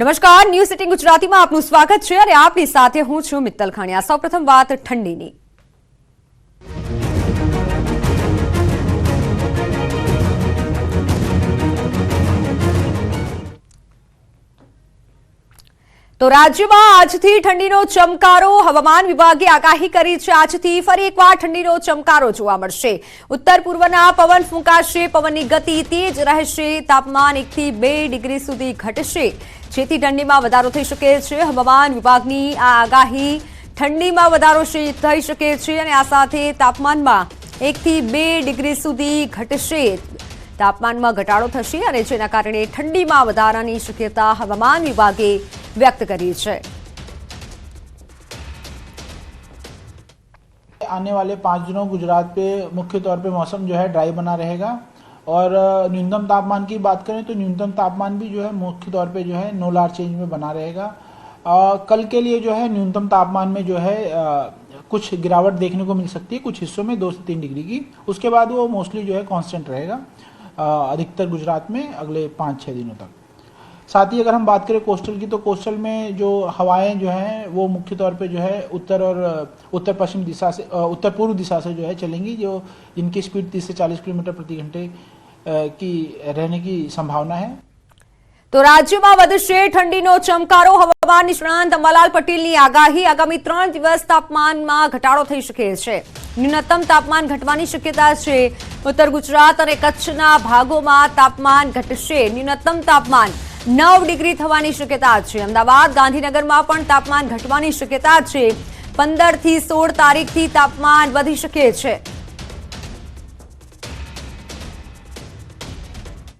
નમસ્કાર news city ગુજરાતીમાં આપનું સ્વાગત છે અને આપની સાથે હું છું મિત્તલ ખાણિયા સૌપ્રથમ વાત ઠંડીની. તો રાજ્યમાં આજથી ઠંડીનો ચમકારો, હવામાન વિભાગે આગાહી કરી છે. આજથી ફરી એકવાર ઠંડીનો ચમકારો જોવા મળશે. ઉત્તર પૂર્વના પવન ફૂંકાશે, પવનની ગતિ તેજ રહેશે. તાપમાન એકથી બે ડિગ્રી સુધી ઘટશે. જેથી ઠંડીમાં વધારો થઈ શકે છે હવામાન વિભાગની આ આગાહી ઠંડીમાં વધારો શે- થઈ શકે છે અને આ સાથે તાપમાનમાં એકથી બે ડિગ્રી સુધી ઘટશે તાપમાનમાં ઘટાડો થશે અને જેના કારણે ઠંડીમાં વધારાની શક્યતા હવામાન વિભાગે વ્યક્ત કરી છે आने वाले पाँच दिनों गुजरात पे मुख्य तौर पे मौसम जो है ड्राई बना रहेगा और न्यूनतम तापमान की बात करें तो न्यूनतम तापमान भी जो है मुख्य तौर पे जो है नो लार चेंज में बना रहेगा। अ, कल के लिए जो है न्यूनतम तापमान में जो है अ, कुछ गिरावट देखने को मिल सकती है कुछ हिस्सों में दो से तीन डिग्री की। उसके बाद वो मोस्टली जो है कांस्टेंट रहेगा अधिकतर गुजरात में अगले पाँच छः दिनों तक। साथ ही अगर हम बात करें कोस्टल की तो कोस्टल में जो हवाएँ जो हैं वो मुख्य तौर पे जो है उत्तर और उत्तर पश्चिम दिशा से उत्तर पूर्व दिशा से जो है चलेंगी जो जिनकी स्पीड 30 से 40 किलोमीटर प्रति घंटे की रहने की संभावना है તો રાજ્યમાં વધશે ઠંડીનો ચમકારો હવામાન નિષ્ણાંત અંબાલાલ પટેલની આગાહી આગામી ત્રણ દિવસ તાપમાનમાં ઘટાડો થઈ શકે છે ન્યૂનતમ તાપમાન ઘટવાની શક્યતા છે ઉત્તર ગુજરાત અને કચ્છના ભાગોમાં તાપમાન ઘટશે ન્યૂનતમ તાપમાન નવ ડિગ્રી થવાની શક્યતા છે અમદાવાદ ગાંધીનગરમાં પણ તાપમાન ઘટવાની શક્યતા છે પંદર થી સોળ તારીખથી તાપમાન વધી શકે છે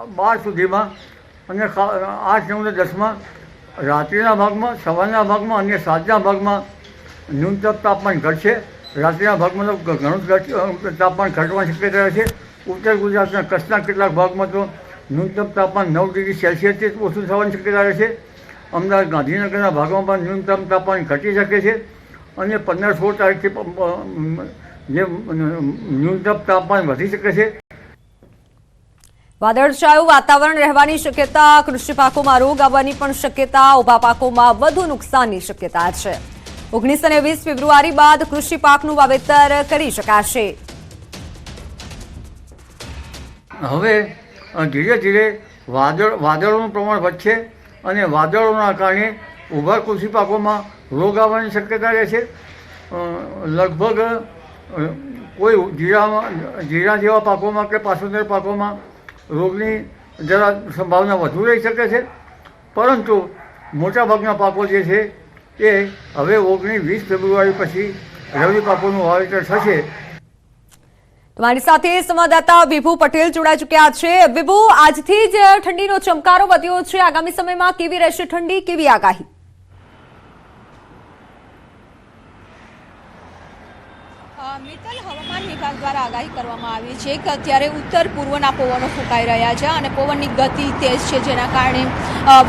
બાર સુધીમાં અને આઠ નવ ને દસમાં, રાત્રિના ભાગમાં, સવારના ભાગમાં અને સાંજના ભાગમાં ન્યૂનતમ તાપમાન ઘટશે. રાત્રિના ભાગમાં તો ઘણું જ તાપમાન ઘટવાની શક્યતા છે ઉત્તર ગુજરાતના કચ્છના કેટલાક ભાગમાં તો ન્યૂનતમ તાપમાન નવ ડિગ્રી સેલ્સિયસથી ઓછું થવાની શક્યતા રહે છે અમદાવાદ ગાંધીનગરના ભાગમાં પણ ન્યૂનતમ તાપમાન ઘટી શકે છે અને પંદર, સોળ તારીખથી જે ન્યૂનતમ તાપમાન વધી શકે છે. વાદળછાયું વાતાવરણ રહેવાની શક્યતા, કૃષિ પાકોમાં રોગ આવવાની પણ શક્યતા ઊભા પાકોમાં વધુ નુકસાનની શક્યતા છે. ઓગણીસ અને વીસ ફેબ્રુઆરી બાદ કૃષિ પાકનું વાવેતર કરી શકાશે. હવે ધીરે ધીરે વાદળ, વાદળોનું પ્રમાણ વધશે અને વાદળોના કારણે ઊભા કૃષિ પાકોમાં રોગ આવવાની શક્યતા રહે છે લગભગ કોઈ જીરામાં જીરા જેવા પાકોમાં કે પાસુંદર પાકોમાં રોગની જરા સંભાવના વધુ રહી શકે છે. પરંતુ મોટાભાગના પાકો જે છે એ હવે ઓગણીસ વીસ ફેબ્રુઆરી પછી રવિ પાકોનું વાવેતર થશે. તમારી સાથે સંવાદદાતા વિભુ પટેલ જોડાઈ ચુક્યા છે. વિભુ આજથી જ ઠંડીનો ચમકારો વધ્યો છે. આગામી સમયમાં કેવી રહેશે ઠંડી? કેવી આગાહી? મિત્તલ હવામાન વિભાગ દ્વારા આગાહી કરવામાં આવી છે કે અત્યારે ઉત્તર પૂર્વના પવનો ફૂંકાઈ રહ્યા છે અને પવનની ગતિ તેજ છે, જેના કારણે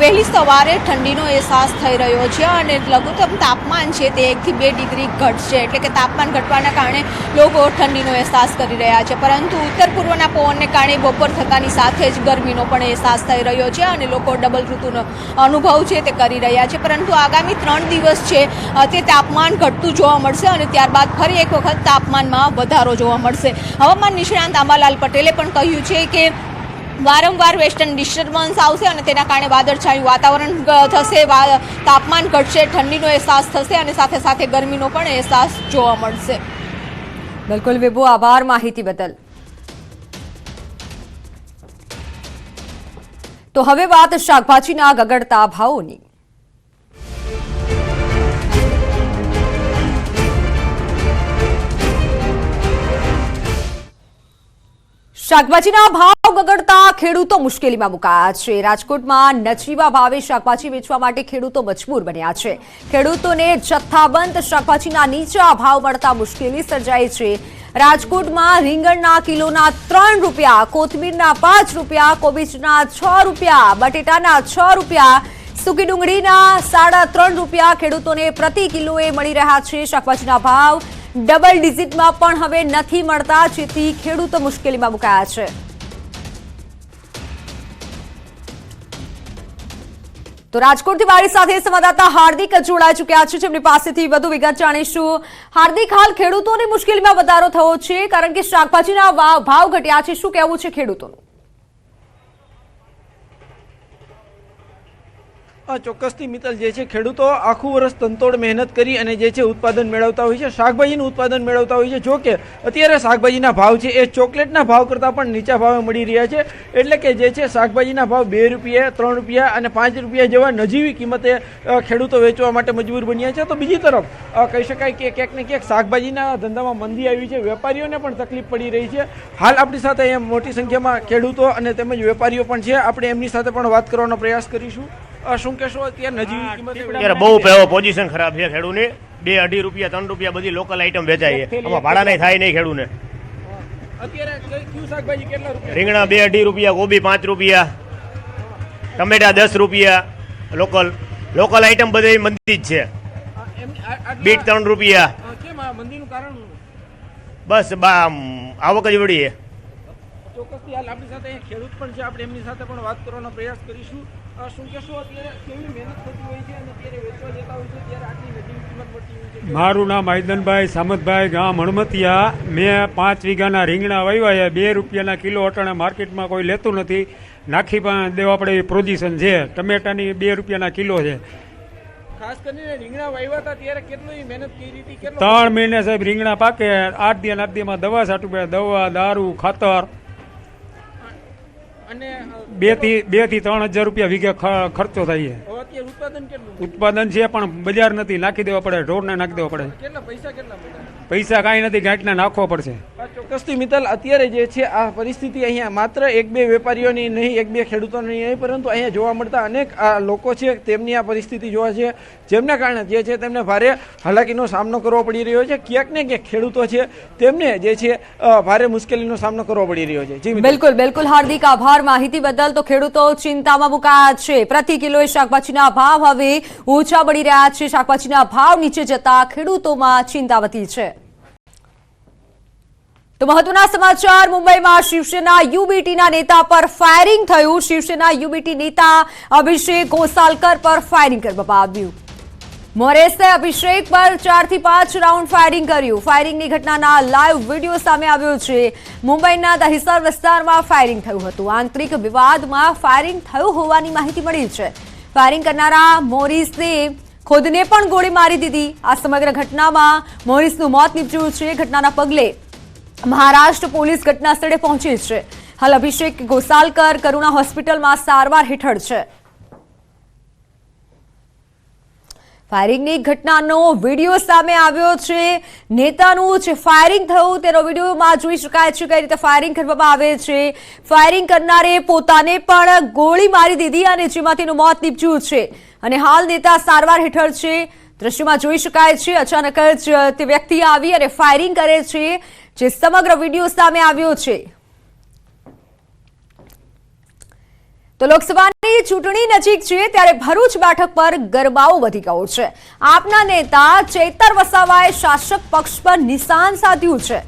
વહેલી સવારે ઠંડીનો અહેસાસ થઈ રહ્યો છે અને લઘુત્તમ તાપમાન છે તે એકથી બે ડિગ્રી ઘટશે, એટલે કે તાપમાન ઘટવાના કારણે લોકો ઠંડીનો અહેસાસ કરી રહ્યા છે. પરંતુ ઉત્તર પૂર્વના પવનને કારણે બપોર થતાની સાથે જ ગરમીનો પણ અહેસાસ થઈ રહ્યો છે અને લોકો ડબલ ઋતુનો અનુભવ છે તે કરી રહ્યા છે. પરંતુ આગામી ત્રણ દિવસ છે તે તાપમાન ઘટતું જોવા મળશે અને ત્યારબાદ ફરી એક વખત તાપમાનમાં વધારો જોવા મળશે. હવામાન નિષ્ણાંત આંબાલાલ પટેલે પણ કહ્યું છે કે વારંવાર વેસ્ટર્ન ડિસ્ટર્બન્સ આવશે અને તેના કારણે વાદળછાયું વાતાવરણ થશે. તાપમાન ઘટશે, ઠંડીનો અહેસાસ થશે અને સાથે સાથે ગરમીનો પણ અહેસાસ જોવા મળશે. બિલકુલ વિભુ, આભાર માહિતી બદલ. તો હવે વાત શાકભાજીના ગગડતા ભાવોની. શાકભાજીના ભાવ ગગડતા ખેડૂતો મુશ્કેલીમાં મુકાયા છે. રાજકોટમાં નજીવા ભાવે શાકભાજી વેચવા માટે ખેડૂતો મજબૂર બન્યા છે. ખેડૂતોને જથ્થાબંધ શાકભાજીના નીચા ભાવ મળતા મુશ્કેલી સર્જાઈ છે. રાજકોટમાં રીંગણના કિલોના ત્રણ રૂપિયા, કોથમીરના પાંચ રૂપિયા, કોબીજના છ રૂપિયા, બટેટાના છ રૂપિયા, સૂકી ડુંગળીના સાડા ત્રણ રૂપિયા ખેડૂતોને પ્રતિ કિલોએ મળી રહ્યા છે શાકભાજીના ભાવ. ડબલ ડિઝિટમાં પણ હવે નથી મળતા, જેથી ખેડૂતો મુશ્કેલીમાં મુકાયા છે. તો રાજકોટથી મારી સાથે સંવાદદાતા હાર્દિક જોડાઈ ચુક્યા છે. જેમની પાસેથી વધુ વિગત જાણીશું. હાર્દિક, હાલ ખેડૂતોની મુશ્કેલીમાં વધારો થયો છે, કારણ કે શાકભાજીના ભાવ ઘટ્યા છે. શું કહેવું છે ખેડૂતોનું? ચોક્કસથી મિત્તલ, જે છે ખેડૂતો આખું વર્ષ તંતોડ મહેનત કરી અને જે છે ઉત્પાદન મેળવતા હોય છે, શાકભાજીનું ઉત્પાદન મેળવતા હોય છે. જો કે અત્યારે શાકભાજીના ભાવ છે એ ચોકલેટના ભાવ કરતાં પણ નીચા ભાવે મળી રહ્યા છે. એટલે કે જે છે શાકભાજીના ભાવ બે રૂપિયા, ત્રણ રૂપિયા અને પાંચ રૂપિયા જેવા નજીવી કિંમતે ખેડૂતો વેચવા માટે મજબૂર બન્યા છે. તો બીજી તરફ કહી શકાય કે ક્યાંક ને ક્યાંક શાકભાજીના ધંધામાં મંદી આવી છે. વેપારીઓને પણ તકલીફ પડી રહી છે. હાલ આપણી સાથે મોટી સંખ્યામાં ખેડૂતો અને તેમજ વેપારીઓ પણ છે. આપણે એમની સાથે પણ વાત કરવાનો પ્રયાસ કરીશું. શું કહેશો અત્યારે નજીવી કિંમતે અત્યારે બહુ પેવો પોઝિશન ખરાબ છે ખેડૂને બે અઢી રૂપિયા ત્રણ રૂપિયા બધી લોકલ આઈટમ વેચાય છે. આમાં ભાડા નહીં થાય નહીં ખેડૂને રીંગણા બે અઢી રૂપિયા કોબી પાંચ રૂપિયા ટમેટા દસ રૂપિયા લોકલ લોકલ આઈટમ બધી મંદી જ છે. બીટ ત્રણ રૂપિયા? બસ આવક જ વળી ચોક્કસથી હાલ આપણી સાથે ખેડૂત પણ છે. આપણે એમની સાથે પણ વાત કરવાનો પ્રયાસ કરીશું. શું કહેશો? અત્યારે કેવી મહેનત થતી હોય છે અને અત્યારે વેચવા જતા હોય છે ત્યારે આટલી નજીવી કિંમત મળતી હોય છે. મારું નામ આયદનભાઈ સામતભાઈ ગામ હણમતિયા. મેં પાંચ વીઘાના રીંગણા વાવ્યા છે. બે રૂપિયાના કિલો અટાણે માર્કેટમાં કોઈ લેતું નથી. નાખી પણ દેવા પડે એવી પ્રોઝિશન છે. ટમેટાની બે રૂપિયાના કિલો છે. ખાસ કરીને રીંગણા વાવ્યા હતા ત્યારે કેટલી મહેનત કરી હતી? ત્રણ મહિને સાહેબ રીંગણા પાકે. આઠ દિન આઠ દીમાં દવા છાંટવું પડે દવા દારૂ ખાતર. બેથી બેથી ત્રણ હજાર રૂપિયા વીઘે ખર્ચો થાય છે. ઉત્પાદન છે પણ બજાર નથી. નાખી દેવા પડે ઢોરને નાખી દેવા પડે. કેટલા પૈસા કેટલા પૈસા કાંઈ નથી ઘાટના નાખવો પડશે. ચોક્કસથી મિત્તલ અત્યારે જે છે આ પરિસ્થિતિ અહીંયા માત્ર એક બે વેપારીઓની નહીં એક બે ખેડૂતોની નહીં પરંતુ અહીંયા જોવા મળતા અનેક આ લોકો છે તેમની આ પરિસ્થિતિ જોવા છે. જેમના કારણે જે છે તેમને ભારે હાલાકીનો સામનો કરવો પડી રહ્યો છે. ક્યાંક ને ક્યાંક ખેડૂતો છે તેમને જે છે ભારે મુશ્કેલીનો સામનો કરવો પડી રહ્યો છે. જી. બિલકુલ બિલકુલ. હાર્દિક આભાર. માહિતી બદલ તો ખેડૂતો ચિંતામાં મુકાયા છે. પ્રતિ કિલોએ શાકભાજીના ભાવ હવે ઓછા પડી રહ્યા છે. શાકભાજીના ભાવ નીચે જતા ખેડૂતોમાં ચિંતા વધી છે. તો મહત્વના સમાચાર, મુંબઈમાં શિવસેના યુબીટીના નેતા પર ફાયરિંગ થયું. શિવસેના યુબીટી નેતા અભિષેક ગોસાલકર પર ફાયરિંગ કરવામાં આવ્યું. મોરેસે અભિષેક પર ચારથી પાંચ રાઉન્ડ ફાયરિંગ કર્યું. ફાયરિંગની ઘટનાના લાઈવ વીડિયો સામે આવ્યો છે. મુંબઈના દહિસર વિસ્તારમાં ફાયરિંગ થયું હતું. આંતરિક વિવાદમાં ફાયરિંગ થયું હોવાની માહિતી મળી છે. ફાયરિંગ કરનારા મોરિસને ખુદને પણ ગોળી મારી દીધી. આ સમગ્ર ઘટનામાં મોરિસનું મોત નીપજ્યું છે. ઘટનાના પગલે મહારાષ્ટ્ર પોલીસ ઘટના સ્થળે પહોંચી છે. હાલ અભિષેક ગોસાલકર કરુણા હોસ્પિટલમાં સારવાર હેઠળ છે. ફાયરિંગની ઘટનાનો વીડિયો સામે આવ્યો છે. નેતાનું જે ફાયરિંગ થયું તેનો વિડીયોમાં જોઈ શકાય છે કઈ રીતે ફાયરિંગ કરવામાં આવે છે. ફાયરિંગ કરનારે પોતાને પણ ગોળી મારી દીધી અને જેમાં તેનું મોત નીપજ્યું છે. અને હાલ નેતા સારવાર હેઠળ છે. દ્રશ્યમાં જોઈ શકાય છે, અચાનક જ તે વ્યક્તિ આવી અને ફાયરિંગ કરે છે, જે સમગ્ર વીડિયો સામે આવ્યો છે. તો લોકસભાની ચૂંટણી નજીક છે, ત્યારે ભરૂચ બેઠક પર ગરબાઓ વધી ગયો છે. આપના નેતા ચેતર વસાવાએ શાસક પક્ષ પર નિશાન સાધ્યું છે.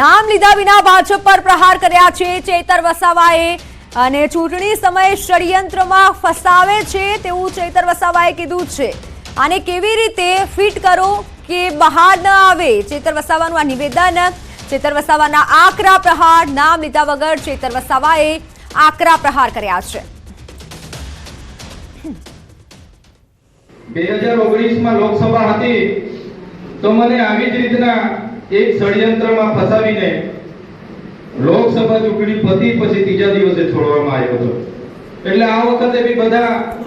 નામ લીધા વિના ભાજપ પર પ્રહાર કર્યા છે, ચેતર વસાવાએ અને ચૂંટણી સમયે ષડયંત્રમાં ફસાવે છે તેવું ચેતર વસાવાએ કીધું છે. આને કેવી રીતે ફિટ કરો કે બહાર ન આવે? ચેતર વસાવાનું આ નિવેદન ચેતર વસાવાના આકરા પ્રહાર નામ લીધા વગર ચેતર વસાવાએ આકરા પ્રહાર કર્યા છે. બે હજાર ઓગણીસમાં લોકસભા હતી, તો મને આવી જ રીતના એક ષડયંત્રમાં ફસાવીને લોકસભા ચૂંટણી પતી પછી આવ્યો હતો. એટલે આ વખતે બી બધા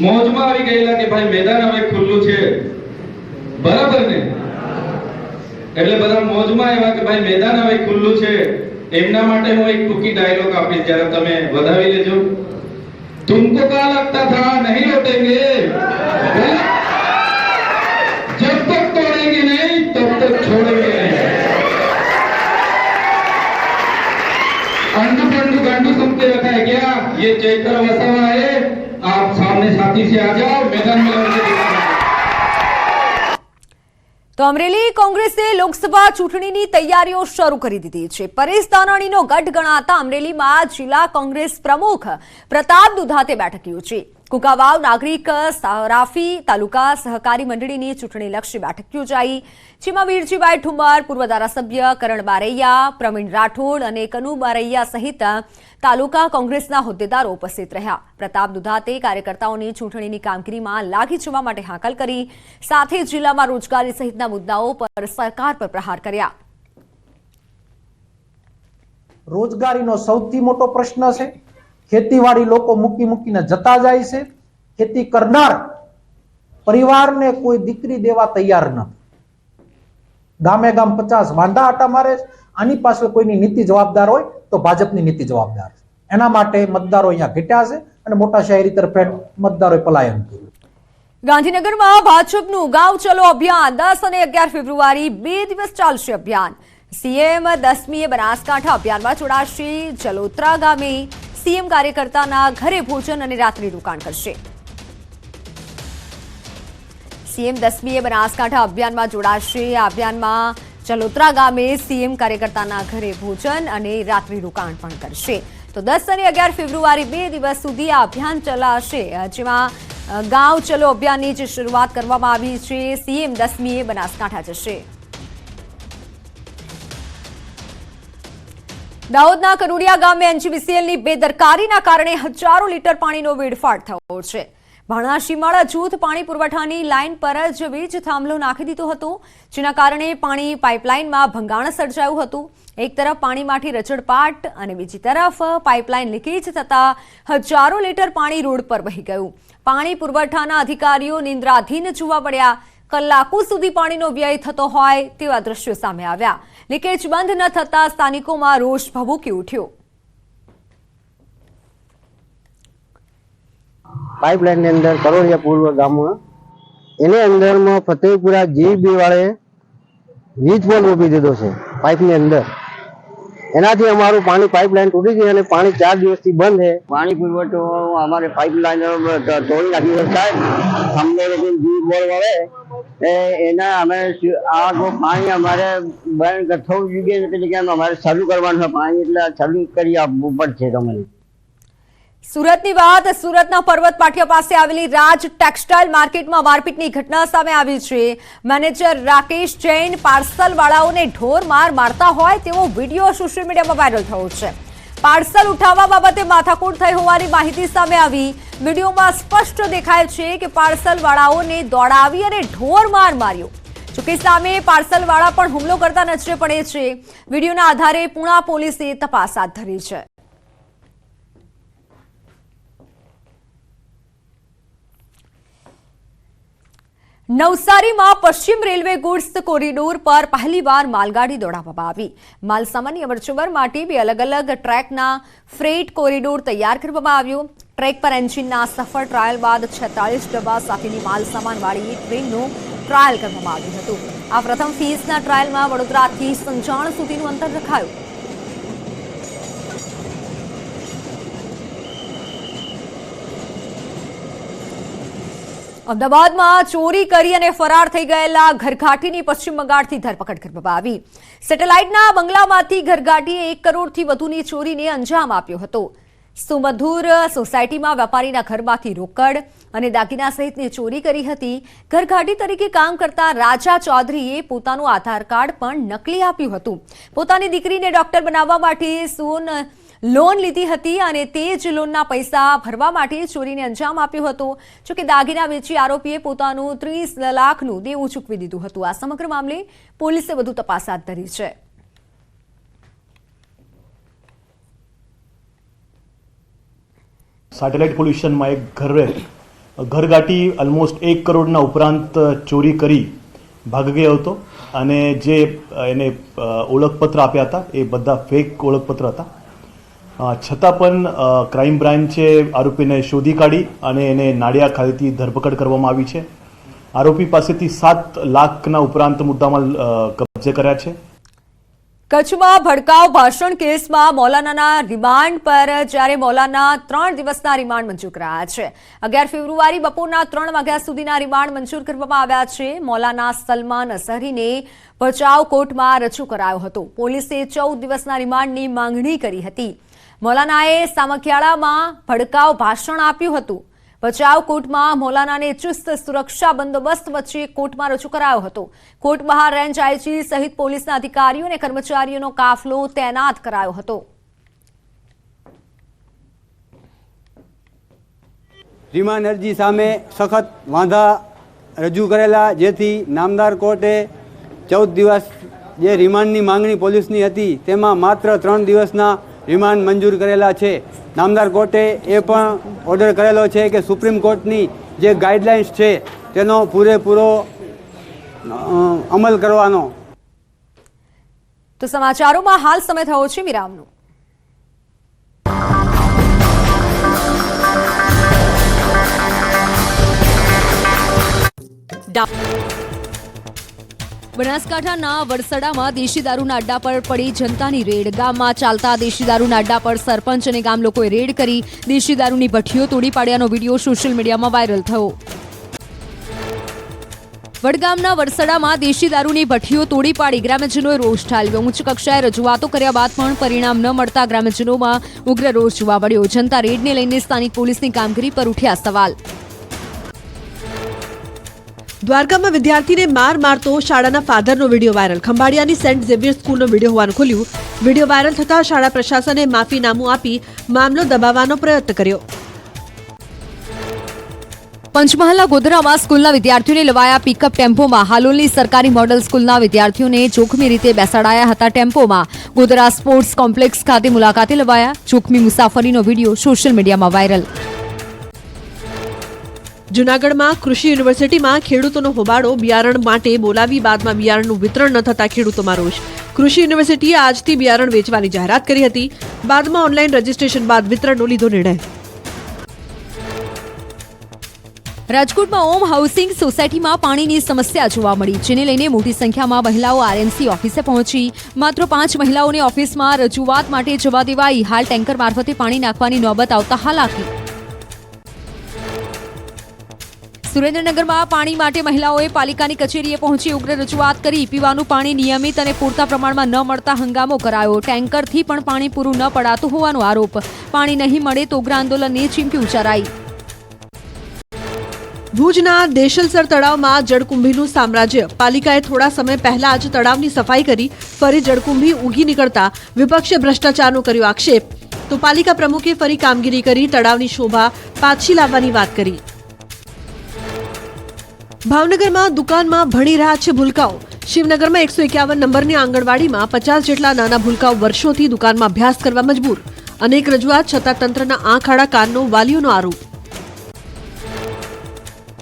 મોજમાં આવી ગયેલા કે ભાઈ મેદાન હવે ખુલ્લું છે. બરાબર ને? એટલે બધા મોજમાં આવ્યા કે ભાઈ મેદાન હવે ખુલ્લું છે. એમના માટે હું એક ટૂંકી ડાયલોગ આપીશ, જ્યારે તમે વધાવી લેજો. તુમકો કા લગતા થા, નહીં લૂટેંગે. ये चैतर वसावा है आप सामने साथी से आ जाओ मैदान में लड़के दिखाओ તો અમરેલી કોંગ્રેસે લોકસભા ચૂંટણીની તૈયારીઓ શરૂ કરી દીધી છે પરેશ ધાનાણીનો ગઢ ગણાતા અમરેલીમાં જિલ્લા કોંગ્રેસ પ્રમુખ પ્રતાપ દુધાતે બેઠક યોજી કુકાવાવ નાગરિક સહરાફી તાલુકા સહકારી મંડળીની ચૂંટણીલક્ષી બેઠક યોજાઈ. જેમાં વીરજીભાઈ ઠુમર પૂર્વ ધારાસભ્ય કરણ બારૈયા, પ્રવીણ રાઠોડ અને કનુ બારૈયા સહિત તાલુકા કોંગ્રેસના હોદ્દેદારો ઉપસ્થિત રહ્યા. પ્રતાપ દુધાતે કાર્યકર્તાઓની ચૂંટણીની કામગીરીમાં લાગી જવા માટે હાકલ કરી, સાથે જિલ્લામાં રોજગારી સહિતના મુદ્દાઓ પર સરકાર પર પ્રહાર કર્યા. રોજગારીનો સૌથી મોટો પ્રશ્ન છે. ખેતીવાડી લોકો મૂકી મૂકીને જતા જાય છે. ખેતી કરનાર પરિવારને કોઈ દીકરી દેવા તૈયાર નથી. ગામે ગામ પચાસ વાંધા આટા મારે આની પાછળ કોઈની નીતિ જવાબદાર હોય તો ભાજપની નીતિ જવાબદાર એના માટે મતદારો અહીંયા ઘટ્યા છે અને મોટા શહેરી તરફે મતદારોએ પલાયન કર્યું. ગાંધીનગરમાં ભાજપનું ગાંવ ચલો અભિયાન દસ અને અગિયાર ફેબ્રુઆરી બે દિવસ ચાલશે અભિયાન. સીએમ દસમીએ બનાસકાંઠા અભિયાનમાં જોડાશે જલોત્રા ગામે સીએમ કાર્યકર્તાના ઘરે ભોજન અને રાત્રિ રોકાણ કરશે. સીએમ દસમીએ બનાસકાંઠા અભિયાનમાં જોડાશે. આ અભિયાનમાં ચલોત્રા ગામે સીએમ કાર્યકર્તાના ઘરે ભોજન અને રાત્રિ રોકાણ પણ કરશે. તો દસ અને અગિયાર ફેબ્રુઆરી બે દિવસ સુધી આ અભિયાન ચલાશે. જેમાં ગાંવ ચલો અભિયાનની જે શરૂઆત કરવામાં આવી છે, સીએમ દસમીએ બનાસકાંઠા જશે. દાહોદના કરોડિયા ગામે એનજીવીસીએલની બેદરકારીના કારણે હજારો લીટર પાણીનો વેડફાટ થયો છે. ભાણા સીમાડા જૂથ પાણી પુરવઠાની લાઇન પર જ વીજ થાંભલો નાખી દીધો હતો, જેના કારણે પાણી પાઇપલાઇનમાં ભંગાણ સર્જાયું હતું. એક તરફ પાણીમાંથી રચડપાટ અને બીજી તરફ પાઇપલાઇન લીકેજ થતા હજારો લીટર પાણી રોડ પર વહી ગયું. પાણી પુરવઠાના અધિકારીઓ નિંદ્રાધીન જોવા મળ્યા. કલાકો સુધી પાણીનો વ્યય થતો હોય તેવા દ્રશ્યો સામે આવ્યા. લીકેજ બંધ ન થતા સ્થાનિકોમાં રોષ ભભૂકી ઉઠ્યો. પાઇપલાઇનની અંદર કરોડિયા પૂર્વ ગામમાં એની અંદરમાં ફતેહપુરા જીબી વાળે વીજ પોલ મૂકી દીધો છે પાઇપની અંદર. એનાથી અમારું પાણી પાઇપલાઇન તૂટી ગઈ અને પાણી ચાર દિવસથી બંધ છે. પાણી પુરવઠો અમારે પાઇપલાઇન તોડી નાખી સાહેબ. અમને લોકો જી બોલ વળે એના અમે આ પાણી અમારે બંધ થવું જોઈએ નથી અમારે ચાલુ કરવાનું છે પાણી, એટલે ચાલુ કરી આપવું પડશે તમને સુરતની વાત, સુરતના પર્વત પાટિયા પાસે આવેલી રાજ ટેક્સટાઇલ માર્કેટમાં મારપીટની ઘટના સામે આવી છે. મેનેજર રાકેશ જૈન પાર્સલવાળાઓને ઢોર માર મારતા હોય તેવો વીડિયો સોશિયલ મીડિયામાં વાયરલ થયો છે. પાર્સલ ઉઠાવવા બાબતે માથાકૂટ થઈ હોવાની માહિતી સામે આવી. વિડીયોમાં સ્પષ્ટ દેખાય છે કે પાર્સલવાળાઓને દોડાવી અને ઢોર માર માર્યો. જોકે સામે પાર્સલ વાળા પણ હુમલો કરતા નજરે પડે છે. વિડીયોના આધારે પુણા પોલીસે તપાસ હાથ ધરી છે. નવસારીમાં પશ્ચિમ રેલવે ગુડ્સ કોરિડોર પર પહેલીવાર માલગાડી દોડાવવામાં આવી. માલસામાનની અવરજવર માટે બે અલગ અલગ ટ્રેકના ફ્રેટ કોરિડોર તૈયાર કરવામાં આવ્યો. ટ્રેક પર એન્જિનના સફળ ટ્રાયલ બાદ છેતાલીસ ડબ્બા સાથેની માલસામાનવાળી ટ્રેનનું ટ્રાયલ કરવામાં આવ્યું હતું. આ પ્રથમ ફેઝના ટ્રાયલમાં વડોદરાથી સંજાણ સુધીનું અંતર રખાયું. અમદાવાદમાં ચોરી કરી અને ફરાર થઈ ગયેલા ઘરઘાટીની પશ્ચિમ બંગાળથી ધરપકડ કરવામાં આવી. સેટેલાઇટના બંગલામાંથી ઘરઘાટીએ એક કરોડથી વધુની ચોરીને અંજામ આપ્યો હતો. સુમધુર સોસાયટીમાં વેપારીના ઘરમાંથી રોકડ અને દાગીના સહિતની ચોરી કરી હતી. ઘરઘાટી તરીકે કામ કરતા રાજા ચૌધરીએ પોતાનું આધાર કાર્ડ પણ નકલી આપ્યું હતું. પોતાની દીકરીને ડોક્ટર બનાવવા માટે સોન લોન લીધી હતી અને તે જ લોનના પૈસા ભરવા માટે ચોરીને અંજામ આપ્યો હતો. જોકે દાગીના વેચી આરોપીએ પોતાનું ત્રીસ લાખનું દેવું ચૂકવી દીધું હતું. આ સમગ્ર મામલે પોલીસે વધુ તપાસ હાથ ધરી છે. સેટેલાઇટ પોલ્યુશનમાં એક ઘરે ઘરગાટી ઓલમોસ્ટ એક કરોડના ઉપરાંત ચોરી કરી ભાગ ગયો હતો. અને જે એને ઓળખપત્ર આપ્યા હતા, એ બધા ફેક ઓળખપત્ર હતા. છતાં પણ ક્રાઇમ બ્રાન્ચે આરોપીને શોધી કાઢી અને એને નાડિયા ખાતેથી ધરપકડ કરવામાં આવી છે. આરોપી પાસેથી સાત લાખના ઉપરાંત મુદ્દામાલ અ, કબજે કર્યા છે. કચ્છમાં ભડકાઉ ભાષણ કેસમાં મૌલાનાના રિમાન્ડ પર જ્યારે મૌલાના ત્રણ દિવસના રિમાન્ડ મંજૂર કરાયા છે. અગિયાર ફેબ્રુઆરી બપોરના ત્રણ વાગ્યા સુધીના રિમાન્ડ મંજૂર કરવામાં આવ્યા છે. મૌલાના સલમાન અસહરીને ભચાઉ કોર્ટમાં રજૂ કરાયો હતો. પોલીસે ચૌદ દિવસના રિમાન્ડની માંગણી કરી હતી. મૌલાનાએ સામખિયાળામાં ભડકાવ ભાષણ આપ્યું હતું. બચાવ કોર્ટમાં મૌલાનાને ચુસ્ત સુરક્ષા બંદોબસ્ત વચ્ચે કોર્ટમાં રજૂ કરાયો હતો. કોર્ટ બહાર રેન્જ આઈજી સહિત પોલીસના અધિકારીઓ અને કર્મચારીઓનો કાફલો તૈનાત કરાયો હતો. રિમાન્ડ અરજી સામે સખત વાંધા રજૂ કરેલા, જેથી નામદાર કોર્ટે ચૌદ દિવસ જે રિમાન્ડની માંગણી પોલીસની હતી, તેમાં માત્ર ત્રણ દિવસના રિમાન્ડ મંજૂર કરેલા છે. નામદાર કોર્ટે એ પણ ઓર્ડર કરેલો છે કે સુપ્રીમ કોર્ટની જે ગાઈડલાઇન્સ છે તેનો પૂરેપૂરો અમલ કરવાનો. તો સમાચારોમાં હાલ સમય થયો છે વિરામનો. બનાસકાંઠાના વડસડામાં દેશી દારૂના અડ્ડા પર પડી જનતાની રેડ. ગામમાં ચાલતા દેશી દારૂના અડ્ડા પર સરપંચ અને ગામ લોકોએ રેડ કરી દેશી દારૂની ભઠ્ઠીઓ તોડી પાડ્યાનો વીડિયો સોશિયલ મીડિયામાં વાયરલ થયો. વડગામના વડસડામાં દેશી દારૂની ભઠ્ઠીઓ તોડી પાડી ગ્રામ્યજનોએ રોષ ઠાલવ્યો. ઉચ્ચ કક્ષાએ રજૂઆતો કર્યા બાદ પણ પરિણામ ન મળતા ગ્રામ્યજનોમાં ઉગ્ર રોષ જોવા મળ્યો. જનતા રેડને લઈને સ્થાનિક પોલીસની કામગીરી પર ઉઠ્યા સવાલ. દ્વારકામાં વિદ્યાર્થીને માર મારતો શાળાના ફાધરનો વીડિયો વાયરલ. ખંભાળિયાની સેન્ટ ઝેવિયર સ્કૂલનો વીડિયો હોવાનું ખુલ્યું. વીડિયો વાયરલ થતાં શાળા પ્રશાસને માફીનામું આપી મામલો દબાવવાનો પ્રયત્ન કર્યો. પંચમહાલના ગોધરામાં સ્કૂલના વિદ્યાર્થીઓને લવાયા પિકઅપ ટેમ્પોમાં. હાલોલની સરકારી મોડલ સ્કૂલના વિદ્યાર્થીઓને જોખમી રીતે બેસાડાયા હતા ટેમ્પોમાં. ગોધરા સ્પોર્ટ્સ કોમ્પ્લેક્સ ખાતે મુલાકાતે લવાયા. જોખમી મુસાફરીનો વીડિયો સોશિયલ મીડિયામાં વાયરલ. જૂનાગઢમાં કૃષિ યુનિવર્સિટીમાં ખેડૂતોનો હોબાળો બિયારણ માટે બોલાવી બાદમાં બિયારણનું વિતરણ ન થતા ખેડૂતોમાં રોષ. કૃષિ યુનિવર્સિટીએ આજથી બિયારણ વેચવાની જાહેરાત કરી હતી. બાદમાં ઓનલાઈન રજીસ્ટ્રેશન બાદ વિતરણનો લીધો નિર્ણય. રાજકોટમાં ઓમ હાઉસિંગ સોસાયટીમાં પાણીની સમસ્યા જોવા મળી, જેને લઈને મોટી સંખ્યામાં મહિલાઓ આરએમસી ઓફિસે પહોંચી. માત્ર પાંચ મહિલાઓને ઓફિસમાં રજૂઆત માટે જવા દેવાઈ, હાલ ટેન્કર મારફતે પાણી નાખવાની નોબત આવતા હાલાકી. સુરેન્દ્રનગરમાં પાણી માટે મહિલાઓએ પાલિકાની કચેરીએ પહોંચી ઉગ્ર રજૂઆત કરી. પીવાનું પાણી નિયમિત અને પૂરતા પ્રમાણમાં ન મળતા હંગામો કરાયો. ટેન્કરથી પણ પાણી પૂરું ન પડાતું હોવાનો આરોપ. પાણી નહીં મળે તો ઉગ્ર આંદોલનની ચીમકી ઉચ્ચારાઈ. ભુજના દેશલસર તળાવમાં જળકુંભીનું સામ્રાજ્ય. પાલિકાએ થોડા સમય પહેલા જ તળાવની સફાઈ કરી, ફરી જળકુંભી ઉગી નીકળતા વિપક્ષે ભ્રષ્ટાચારનો કર્યો આક્ષેપ. તો પાલિકા પ્રમુખે ફરી કામગીરી કરી તળાવની શોભા પાછી લાવવાની વાત કરી. ભાવનગરમાં દુકાનમાં ભણી રહ્યા છે ભૂલકાઓ. શિવનગરમાં એકસો એકાવન નંબરની આંગણવાડીમાં પચાસ જેટલા નાના ભૂલકાઓ વર્ષોથી દુકાનમાં અભ્યાસ કરવા મજબૂર. અનેક રજૂઆત છતાં તંત્રના આંખ આડા કાનનો વાલીઓનો આરોપ.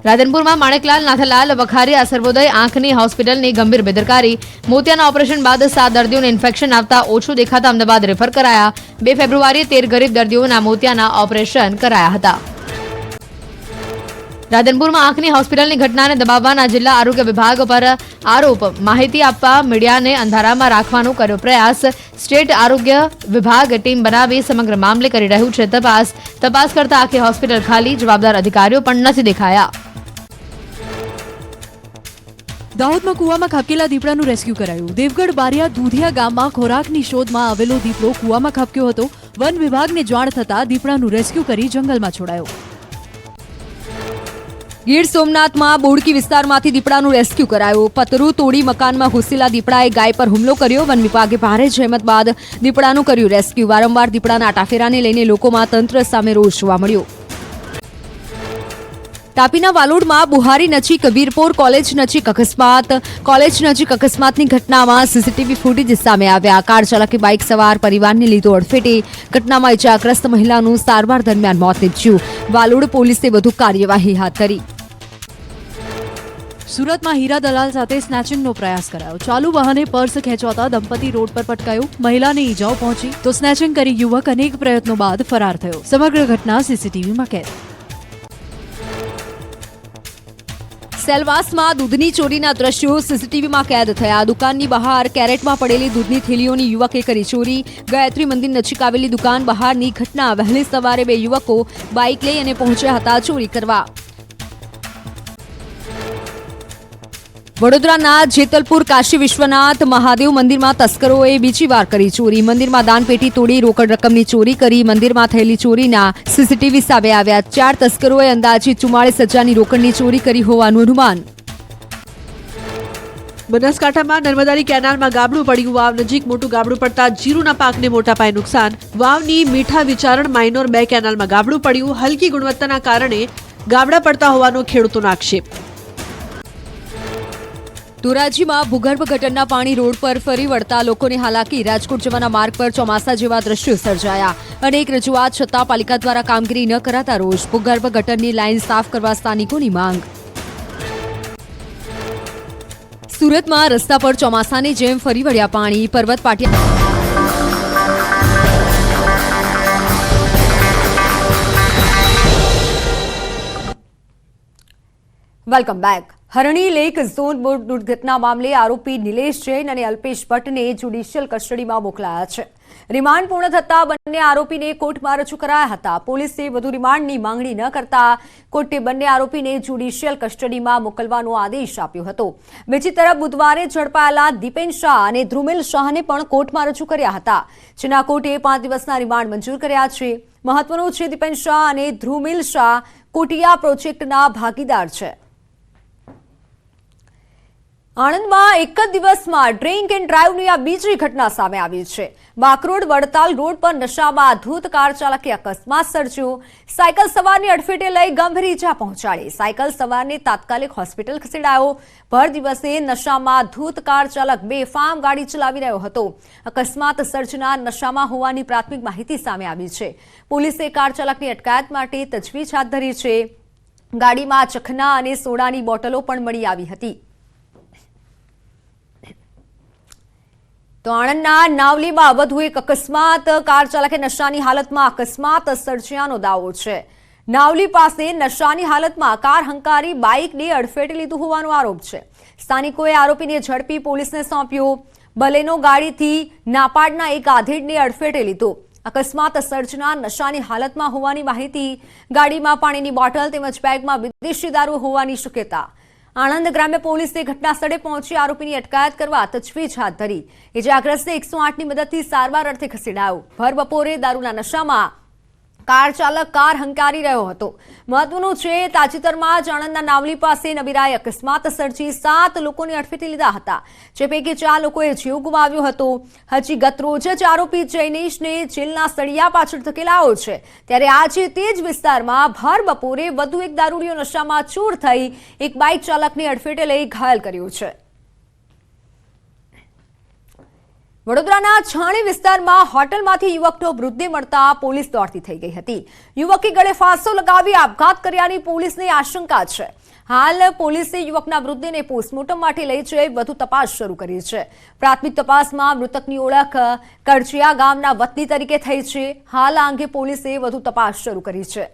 રાધનપુરમાં માણેકલાલ નાથાલાલ વખારીયા સર્વોદય આંખની હોસ્પિટલની ગંભીર બેદરકારી. મોતિયાના ઓપરેશન બાદ સાત દર્દીઓને ઇન્ફેક્શન આવતા ઓછું દેખાતા અમદાવાદ રેફર કરાયા. બે ફેબ્રુઆરીએ તેર ગરીબ દર્દીઓના મોતિયાના ઓપરેશન કરાયા હતા. રાધનપુરમાં આંખની હોસ્પિટલની ઘટનાને દબાવવાના જિલ્લા આરોગ્ય વિભાગ પર આરોપ. માહિતી આપવા મીડિયાને અંધારામાં રાખવાનો કર્યો પ્રયાસ. સ્ટેટ આરોગ્ય વિભાગ ટીમ બનાવી સમગ્ર મામલે કરી રહ્યું છે તપાસ. તપાસ કરતા આખી હોસ્પિટલ ખાલી, જવાબદાર અધિકારીઓ પણ નથી દેખાયા. દાહોદમાં કુવામાં ખાબકેલા દીપડાનું રેસ્ક્યુ કરાયું. દેવગઢ બારિયા દૂધિયા ગામમાં ખોરાકની શોધમાં આવેલો દીપડો કુવામાં ખાબક્યો હતો. વન વિભાગને જાણ થતાં દીપડાનું રેસ્ક્યુ કરી જંગલમાં છોડાયો. ગીર સોમનાથમાં બોડકી વિસ્તારમાંથી દીપડાનું રેસ્ક્યુ કરાયું. પતરું તોડી મકાનમાં ઘૂસેલા દીપડાએ ગાય પર હુમલો કર્યો. વન વિભાગે ભારે જહેમત બાદ દીપડાનું કર્યું રેસ્ક્યુ. વારંવાર દીપડાના આટાફેરાને લઈને લોકોમાં તંત્ર સામે રોષ જોવા મળ્યો. તાપીના વાલોડમાં બુહારી નજીક વીરપોર કોલેજ નજીક અકસ્માત. કોલેજ નજીક અકસ્માતની ઘટનામાં સીસીટીવી ફૂટેજ સામે આવ્યા. કાર ચાલકે બાઇક સવાર પરિવારને લીધો અડફેટે. ઘટનામાં ઇજાગ્રસ્ત મહિલાનું સારવાર દરમિયાન મોત નીપજ્યું. વાલોડ પોલીસે વધુ કાર્યવાહી હાથ ધરી. સુરતમાં હીરા દલાલ સાથે સ્નેચિંગનો પ્રયાસ કરાયો. ચાલુ વાહને પર્સ ખેંચવાતા દંપતી રોડ પર પટકાયું. મહિલાને ઈજાઓ પહોંચી. તો સ્નેચિંગ કરી યુવક અનેક પ્રયત્નો બાદ ફરાર થયો. સમગ્ર ઘટના સીસીટીવીમાં કેદ. સેલવાસમાં દૂધની ચોરીના દ્રશ્યો સીસીટીવીમાં કેદ થયા. દુકાનની બહાર કેરેટમાં પડેલી દૂધની થેલીઓની યુવકે કરી ચોરી. ગાયત્રી મંદિર નજીક આવેલી દુકાન બહારની ઘટના વહેલી સવારે બે યુવકો બાઇક લઈ અને પહોંચ્યા હતા ચોરી કરવા. વડોદરાના જેતલપુર કાશી વિશ્વનાથ મહાદેવ મંદિરમાં તસ્કરોએ બીજી વાર કરી ચોરી. મંદિરમાં દાનપેટી તોડી, રોકડ રકમની ચોરી કરી, મંદિરમાં થયેલી ચોરીના સીસીટીવી સામે આવ્યા. ચાર તસ્કરોએ અંદાજે ચુમ્માળીસ હજારની રોકડની ચોરી કરી હોવાનું અનુમાન. બનાસકાંઠામાં નર્મદાની કેનાલમાં ગાબડું પડ્યું. વાવ નજીક મોટું ગાબડું પડતા જીરુના પાકને મોટા પાયે નુકસાન. વાવની મીઠા વિચારણ માઇનોર બે કેનાલમાં ગાબડું પડ્યું. હલકી ગુણવત્તાના કારણે ગાબડા પડતા હોવાનો ખેડૂતોનો આક્ષેપ. ધોરાજીમાં ભૂગર્ભ ગટરના પાણી રોડ પર ફરી વળતા લોકોને હાલાકી. રાજકોટ જવાના માર્ગ પર ચોમાસા જેવા દ્રશ્યો સર્જાયા અનેક રજૂઆત છતાં પાલિકા દ્વારા કામગીરી ન કરાતા રોજ ભૂગર્ભ ગટરની લાઇન સાફ કરવા સ્થાનિકોની માંગ. સુરતમાં રસ્તા પર ચોમાસાની જેમ ફરી વળ્યા પાણી. Parvat Patia welcome back Harni lake zone board દુર્ઘટના મામલે આરોપી નિલેશ જૈન અને અલ્પેશ ભટ્ટને જ્યુડિશિયલ કસ્ટડીમાં મોકલાયા છે. રિમાન્ડ પૂર્ણ થતા બંને આરોપીને કોર્ટમાં રજૂ કરાયા હતા. પોલીસે વધુ રિમાન્ડની માંગણી ન કરતા કોર્ટે બંને આરોપીને જ્યુડિશિયલ કસ્ટડીમાં મોકલવાનો આદેશ આપ્યો હતો. બીજી તરફ બુધવારે ઝડપાયેલા દીપેન શાહ અને ધ્રુમિલ શાહને પણ કોર્ટમાં રજૂ કર્યા હતા. જેના કોર્ટે પાંચ દિવસના રિમાન્ડ મંજૂર કર્યા છે. મહત્વનું છે દીપેન શાહ અને ધ્રુમિલ શાહ કોટિયા પ્રોજેક્ટના ભાગીદાર છે. આણંદમાં એક જ દિવસમાં ડ્રિંક એન્ડ ડ્રાઈવની આ બીજી ઘટના સામે આવી છે. બાકરોડ વડતાલ રોડ પર નશામાં ધૂત કાર ચાલકે અકસ્માત સર્જ્યો. સાયકલ સવારની અડફેટે લઈ ગંભીર ઈજા પહોંચાડી. સાયકલ સવારને તાત્કાલિક હોસ્પિટલ ખસેડાયો. ભર દિવસે નશામાં ધૂત કાર ચાલક બેફામ ગાડી ચલાવી રહ્યો હતો. અકસ્માત સર્જનાર નશામાં હોવાની પ્રાથમિક માહિતી સામે આવી છે. પોલીસે કાર ચાલકની અટકાયત માટે તજવીજ હાથ ધરી છે. ગાડીમાં ચખના અને સોડાની બોટલો પણ મળી આવી હતી. તો આણંદના નાવલીમાં વધુ એક અકસ્માત, કાર ચાલકે નશાની હાલતમાં અકસ્માત સર્જ્યાનો દાવો છે. નાવલી પાસે નશાની હાલતમાં કાર હંકારી બાઇકને અડફેટે લીધું હોવાનો આરોપ છે. સ્થાનિકોએ આરોપીને ઝડપી પોલીસને સોંપ્યો. બલેનો ગાડીથી નાપાડના એક આધેડને અડફેટે લીધો. અકસ્માત સર્જના નશાની હાલતમાં હોવાની માહિતી ગાડીમાં પાણીની બોટલ તેમજ બેગમાં વિદેશી દારૂ હોવાની શક્યતા આણંદ ગ્રામ્ય પોલીસે ઘટના સ્થળે પહોંચી આરોપીની અટકાયત કરવા તજવીજ હાથ ધરી. ઇજાગ્રસ્તને એકસો આઠની મદદથી સારવાર અર્થે ખસેડાયો. ભર બપોરે દારૂના નશામાં કાર ચાલક કાર હંકારી રહ્યો હતો. મહત્વનું છે, તાજેતરમાં જ આણંદના નાવલી પાસે નબીરાએ અકસ્માત સર્જી સાત લોકોને અડફેટે લીધા હતા. જે પૈકી ચાર લોકોએ જીવ ગુમાવ્યો હતો. હજી ગત રોજ જ આરોપી જૈનેશને જેલના સળિયા પાછળ ધકેલાયો છે. ત્યારે આજે તે જ વિસ્તારમાં ભર બપોરે વધુ એક દારૂડીઓ નશામાં ચૂર થઈ એક બાઇક ચાલકને અડફેટે લઈ ઘાયલ કર્યો છે. વડોદરાના છાણી વિસ્તારમાં હોટલમાંથી યુવકનો મૃતદેહ મળતા પોલીસ દોડતી થઈ ગઈ હતી. યુવકે ગળે ફાંસો લગાવી આપઘાત કર્યાની પોલીસને આશંકા છે. હાલ પોલીસે યુવકના મૃતદેહને પોસ્ટમોર્ટમ માટે લઈ જઈ વધુ તપાસ શરૂ કરી છે. પ્રાથમિક તપાસમાં મૃતકની ઓળખ કરચિયા ગામના વતની તરીકે થઈ છે. હાલ આ અંગે પોલીસે વધુ તપાસ શરૂ કરી છે.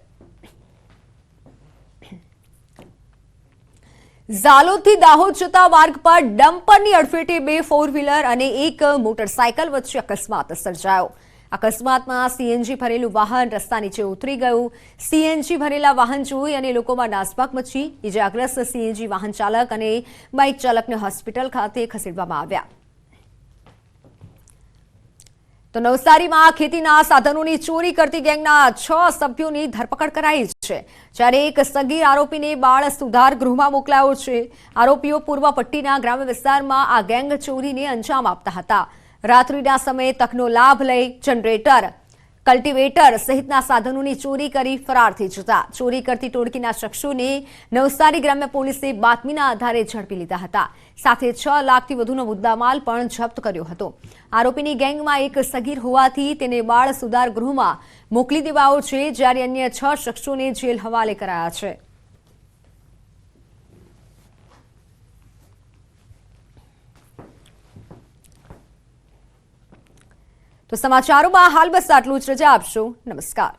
ઝાલોદથી દાહોદ જતા માર્ગ પર ડમ્પરની અડફેટે બે ફોર વ્હીલર અને એક મોટરસાયકલ વચ્ચે અકસ્માત સર્જાયો. અકસ્માતમાં સીએનજી ભરેલું વાહન રસ્તા નીચે ઉતરી ગયું. સીએનજી ભરેલા વાહન જોઈ અને લોકોમાં નાસભાગ મચી. ઇજાગ્રસ્ત સીએનજી વાહન ચાલક અને બાઇક ચાલકને હોસ્પિટલ ખાતે ખસેડવામાં આવ્યા. તો નવસારીમાં ખેતીના સાધનોની ચોરી કરતી ગેંગના છ સભ્યોની ધરપકડ કરાઈ છે, જ્યારે એક સગીર આરોપીને બાળ સુધાર ગૃહમાં મોકલાયો છે. આરોપીઓ પૂર્વ પટ્ટીના ગ્રામ્ય વિસ્તારમાં આ ગેંગ ચોરીને અંજામ આપતા હતા. રાત્રિના સમયે તકનો લાભ લઈ જનરેટર કલ્ટિવેટર સહિતના સાધનોની ચોરી કરી ફરાર થઈ જતા. ચોરી કરતી ટોળકીના શખ્સોને નવસારી ગ્રામ્ય પોલીસે બાતમીના આધારે ઝડપી લીધા હતા. સાથે છ લાખથી વધુનો મુદ્દામાલ પણ જપ્ત કર્યો હતો. આરોપીની ગેંગમાં એક સગીર હોવાથી તેને બાળ સુધાર ગૃહમાં મોકલી દેવાયો છે, જ્યારે અન્ય છ શખ્સોને જેલ હવાલે કરાયા છે. તો સમાચારોમાં હાલ બસ આટલું જ. રજા આપશો. નમસ્કાર.